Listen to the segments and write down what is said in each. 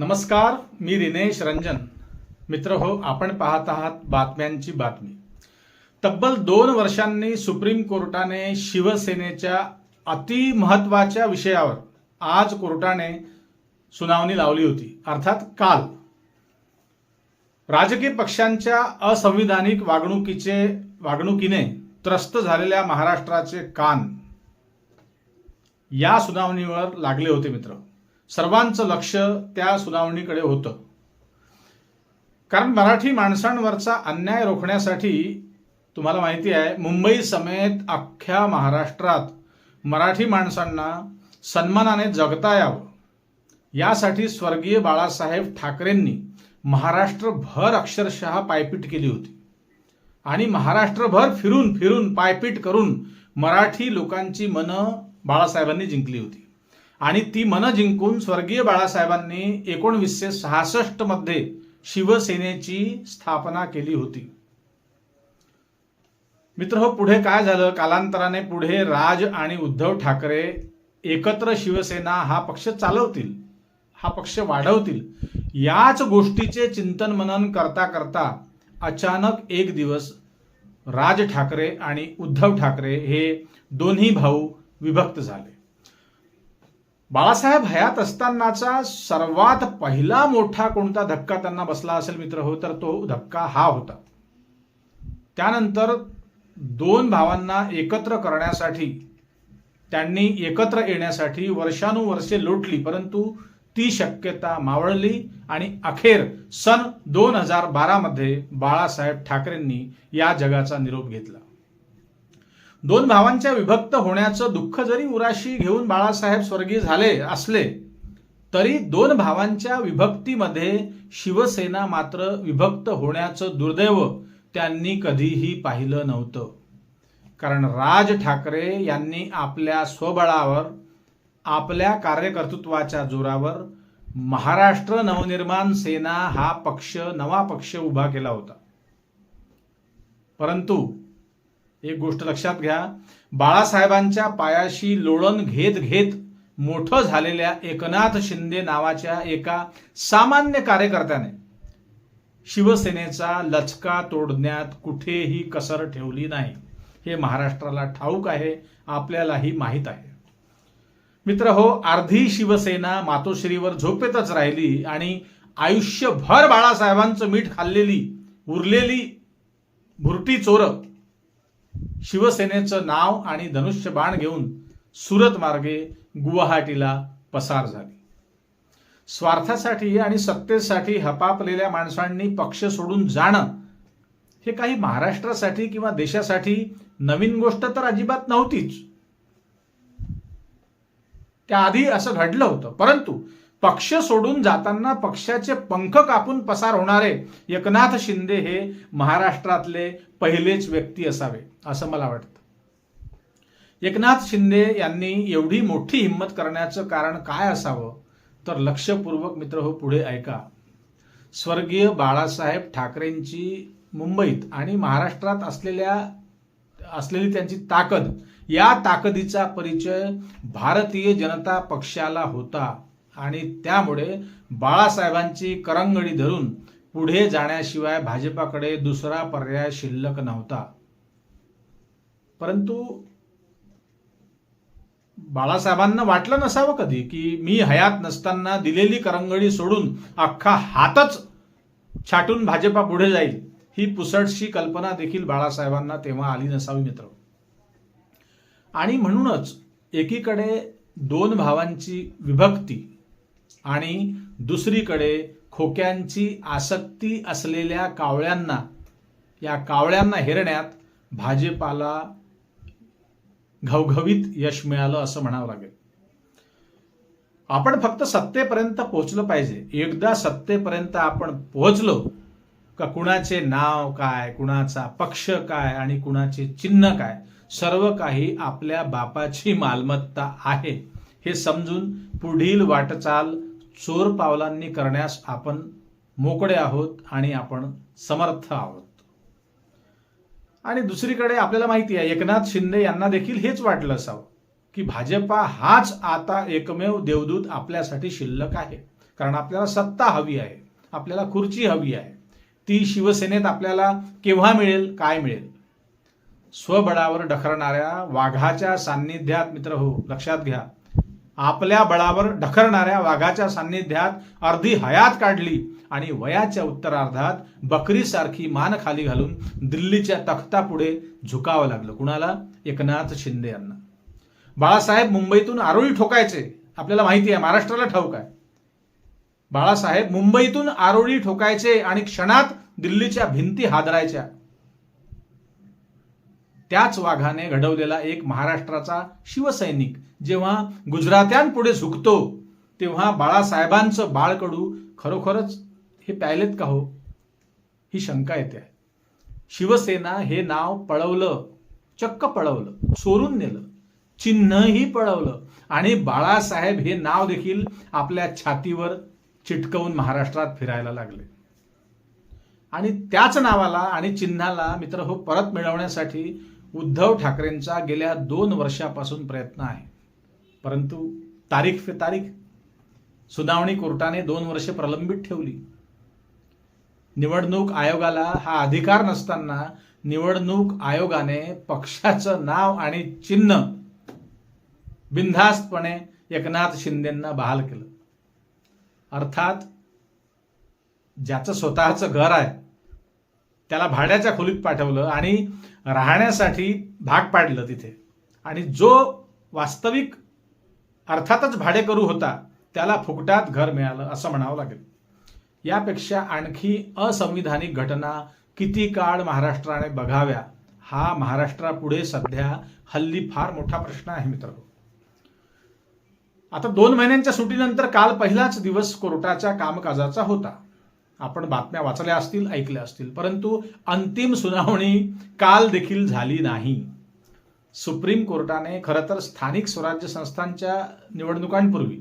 नमस्कार मी दिनेश रंजन. मित्र हो आपण पाहत आहात बातम्यांची बातमी. तब्बल दोन वर्षांनी सुप्रीम कोर्टाने शिवसेनेच्या अति महत्त्वाच्या विषयावर आज कोर्टाने सुनावणी लावली होती. अर्थात काल. राजकीय पक्षांच्या असंविधानिक वागणुकीचे वागणुकीने त्रस्त झालेल्या महाराष्ट्राचे कान या सुनावणीवर लागले होते मित्र. सर्वांचं लक्ष त्या सुनावणीकडे होतं. कारण मराठी माणसांवरचा अन्याय रोखण्यासाठी तुम्हाला माहिती आहे मुंबई समेत अख्ख्या महाराष्ट्रात मराठी माणसांना सन्मानाने जगता यावं. यासाठी स्वर्गीय बाळासाहेब ठाकरेंनी महाराष्ट्रभर अक्षरशः पायपीट केली होती. आणि महाराष्ट्रभर फिरून फिरून पायपीट करून मराठी लोकांची मनं बाळासाहेबांनी जिंकली होती. आणि ती मन जिंकून स्वर्गीय बाळासाहेबांनी एकोणवीसशे सहासष्टमध्ये शिवसेनेची स्थापना केली होती. मित्र हो पुढे काय झालं? कालांतराने पुढे राज आणि उद्धव ठाकरे एकत्र शिवसेना हा पक्ष चालवतील हा पक्ष वाढवतील याच गोष्टीचे चिंतन मनन करता करता अचानक एक दिवस राज ठाकरे आणि उद्धव ठाकरे हे दोन्ही भाऊ विभक्त झाले. बाळासाहेब हयात असतानाचा सर्वात पहिला मोठा कोणता धक्का त्यांना बसला असेल मित्र हो तर तो धक्का हा होता. त्यानंतर दोन भावांना एकत्र करण्यासाठी त्यांनी एकत्र येण्यासाठी वर्षानुवर्षे लोटली परंतु ती शक्यता मावळली आणि अखेर सन दोन हजार बारामध्ये बाळासाहेब ठाकरेंनी या जगाचा निरोप घेतला. दोन भावांच्या विभक्त होण्याचं दुःख जरी उराशी घेऊन बाळासाहेब स्वर्गीय झाले असले तरी दोन भावांच्या विभक्तीमध्ये शिवसेना मात्र विभक्त होण्याचं दुर्दैव त्यांनी कधीही पाहिलं नव्हतं. कारण राज ठाकरे यांनी आपल्या स्वबळावर आपल्या कार्यकर्तृत्वाच्या जोरावर महाराष्ट्र नवनिर्माण सेना हा पक्ष नवा पक्ष उभा केला होता. परंतु एक गोष्ट लक्षात घ्या. बाळासाहेबांच्या पायाशी लोळण घेत घेत मोठं झालेल्या एकनाथ शिंदे नावाच्या एका सामान्य कार्यकर्त्याने शिवसेनेचा लचका तोडण्यात कुठेही कसर ठेवली नाही. हे महाराष्ट्राला ठाऊक आहे आपल्यालाही माहीत आहे. मित्र हो अर्धी शिवसेना मातोश्रीवर झोपेतच राहिली आणि आयुष्यभर बाळासाहेबांचं मीठ खाल्लेली उरलेली भुरटी चोरं शिवसेनेचं नाव आणि धनुष्यबाण घेऊन सुरत मार्गे गुवाहाटीला पसार झाली. स्वार्थासाठी आणि सत्तेसाठी हपापलेल्या माणसांनी पक्ष सोडून जाणं हे काही महाराष्ट्रासाठी किंवा देशासाठी नवीन गोष्ट तर अजिबात नव्हतीच. त्याआधी असं घडलं होतं परंतु पक्ष सोडून जाताना पक्षाचे पंख कापून पसार होणारे एकनाथ शिंदे हे महाराष्ट्रातले पहिलेच व्यक्ती असावे असं मला वाटतं. एकनाथ शिंदे यांनी एवढी मोठी हिंमत करण्याचं कारण काय असावं तर लक्षपूर्वक मित्र हो पुढे ऐका. स्वर्गीय बाळासाहेब ठाकरेंची मुंबईत आणि महाराष्ट्रात असलेल्या असलेली त्यांची ताकद या ताकदीचा परिचय भारतीय जनता पक्षाला होता. आणि त्यामुळे बाळासाहेबांची करंगडी धरून पुढे जाण्याशिवाय भाजपाकडे दुसरा पर्याय शिल्लक नव्हता. परंतु बाळासाहेबांना वाटलं नसावं कधी की मी हयात नसताना दिलेली करंगडी सोडून अख्खा हातच छाटून भाजपा पुढे जाईल ही पुसटशी कल्पना देखील बाळासाहेबांना तेव्हा आली नसावी मित्र. आणि म्हणूनच एकीकडे दोन भावांची विभक्ती आणि दुसरीकडे खोक्यांची आसक्ती असलेल्या कावळ्यांना या कावळ्यांना हेरण्यात भाजपाला घवघवीत यश मिळालं असं म्हणावं लागेल. आपण फक्त सत्तेपर्यंत पोहोचलं पाहिजे. एकदा सत्तेपर्यंत आपण पोहोचलो का कुणाचे नाव काय कुणाचा पक्ष काय आणि कुणाचे चिन्ह काय सर्व काही आपल्या बापाची मालमत्ता आहे. हे समजून पुढील वाटचाल चोर पावलांनी करण्यास आपण मोकळे आहोत आणि आपण समर्थ आहोत. आणि दुसरीकडे आपल्याला माहिती आहे एकनाथ शिंदे यांना देखील हेच वाटलं असावं की भाजपा हाच आता एकमेव देवदूत आपल्यासाठी शिल्लक आहे. कारण आपल्याला सत्ता हवी आहे आपल्याला खुर्ची हवी आहे. ती शिवसेनेत आपल्याला केव्हा मिळेल काय मिळेल? स्वबळावर डखरणाऱ्या वाघाच्या सान्निध्यात मित्र हो लक्षात घ्या. आपल्या बळावर ढकरणाऱ्या वाघाच्या सान्निध्यात अर्धी हयात काढली आणि वयाच्या उत्तरार्धात बकरीसारखी मान खाली घालून दिल्लीच्या तख्तापुढे झुकावं लागलं. कुणाला? एकनाथ शिंदे यांना. बाळासाहेब मुंबईतून आरोळी ठोकायचे. आपल्याला माहिती आहे महाराष्ट्राला ठाऊक आहे. बाळासाहेब मुंबईतून आरोळी ठोकायचे आणि क्षणात दिल्लीच्या भिंती हादरायच्या. त्याच वाघाने घडवलेला एक महाराष्ट्राचा शिवसैनिक जेव्हा गुजरात्यांपुढे झुकतो तेव्हा बाळासाहेबांचं बाळकडू खरोखरच हे प्यायलेत का हो? ही शंका येते. शिवसेना हे नाव पळवलं चक्क पळवलं चोरून नेलं चिन्हही पळवलं आणि बाळासाहेब हे नाव देखील आपल्या छातीवर चिटकवून महाराष्ट्रात फिरायला लागले. आणि त्याच नावाला आणि चिन्हाला मित्र हो परत मिळवण्यासाठी उद्धव ठाकरेंचा गेल्या दोन वर्षापासून प्रयत्न आहे. परंतु तारीख पे तारीख सुनावणी कोर्टाने दोन वर्षे प्रलंबित ठेवली. निवडणूक आयोगाला हा अधिकार नसताना निवडणूक आयोगाने पक्षाचं नाव आणि चिन्ह बिनधास्तपणे एकनाथ शिंदेंना बहाल केलं. अर्थात ज्याचं स्वतःचं घर आहे त्याला भाड्याच्या खोलीत पाठवलं आणि राहण्यासाठी भाग पाडलं तिथे. आणि जो वास्तविक अर्थातच भाडेकरू होता त्याला फुकटात घर मिळालं असं म्हणावं लागेल. यापेक्षा आणखी असंविधानिक घटना किती काळ महाराष्ट्राने बघाव्या हा महाराष्ट्रापुढे सध्या हल्ली फार मोठा प्रश्न आहे मित्र आता दोन महिन्यांच्या सुटीनंतर काल पहिलाच दिवस कोर्टाच्या कामकाजाचा होता. आपण बातम्या वाचल्या असतील ऐकल्या असतील. परंतु अंतिम सुनावणी काल देखील झाली नाही. सुप्रीम कोर्टाने खरं तर स्थानिक स्वराज्य संस्थांच्या निवडणुकांपूर्वी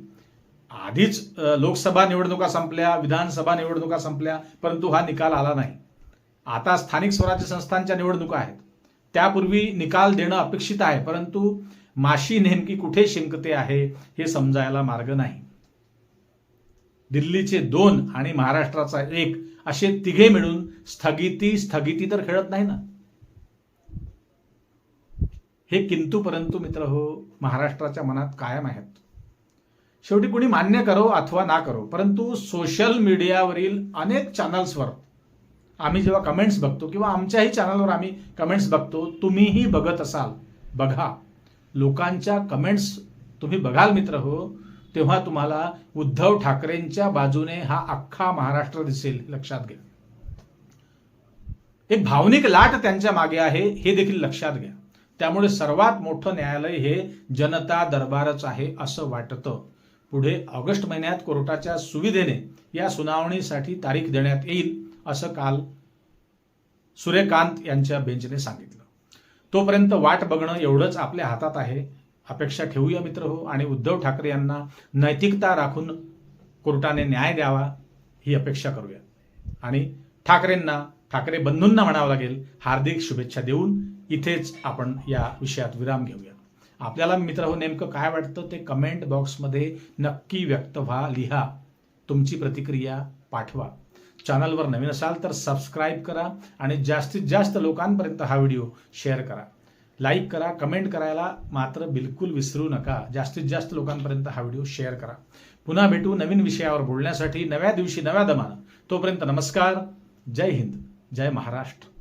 आधीच लोकसभा निवडणुका संपल्या विधानसभा निवडणुका संपल्या परंतु हा निकाल आला नाही. आता स्थानिक स्वराज्य संस्थांच्या निवडणुका आहेत. त्यापूर्वी निकाल देणं अपेक्षित आहे परंतु माशी नेमकी कुठे शिंकते आहे हे समजायला मार्ग नाही. दिल्लीचे दोन आणि महाराष्ट्राचा एक असे तिघे मिळून स्थगिती स्थगिती तर खेळत नाही ना. हे किंतु परंतु मित्र हो महाराष्ट्राच्या मनात कायम आहेत. शेवटी कुणी मान्य करो अथवा ना करो परंतु सोशल मीडियावरील अनेक चॅनल्सवर आम्ही जेव्हा कमेंट्स बघतो किंवा आमच्याही चॅनलवर आम्ही कमेंट्स बघतो तुम्हीही बघत असाल. बघा लोकांच्या कमेंट्स तुम्ही बघाल मित्र हो तेव्हा तुम्हाला उद्धव ठाकरेंच्या बाजूने हा अख्खा महाराष्ट्र दिसेल लक्षात घ्या. एक भावनिक लाट त्यांच्या मागे आहे हे देखील लक्षात घ्या. त्यामुळे सर्वात मोठं न्यायालय हे जनता दरबारच आहे असं वाटतं. पुढे ऑगस्ट महिन्यात कोर्टाच्या सुविधेने या सुनावणीसाठी तारीख देण्यात येईल असं काल सूर्यकांत यांच्या बेंचने सांगितलं. तोपर्यंत वाट बघणं एवढंच आपल्या हातात आहे. अपेक्षा ठेवूया मित्र हो. आणि उद्धव ठाकरे यांना नैतिकता राखून कोर्टाने न्याय द्यावा ही अपेक्षा करूया. आणि ठाकरेंना ठाकरे बंधूंना म्हणावं लागेल हार्दिक शुभेच्छा देऊन इथेच आपण या विषयात विराम घेऊया. आपल्याला मित्र हो नेमकं काय वाटतं ते कमेंट बॉक्समध्ये नक्की व्यक्त व्हा लिहा. तुमची प्रतिक्रिया पाठवा. चॅनलवर नवीन असाल तर सबस्क्राईब करा आणि जास्तीत जास्त लोकांपर्यंत हा व्हिडिओ शेअर करा. लाईक करा कमेंट करायला मात्र बिलकुल विसरू नका. जास्तीत जास्त लोकांपर्यंत हा व्हिडिओ शेअर करा. पुन्हा भेटू नवीन विषयावर बोलण्यासाठी नव्या दिवशी नव्या दमानं. तोपर्यंत नमस्कार. जय हिंद. जय महाराष्ट्र.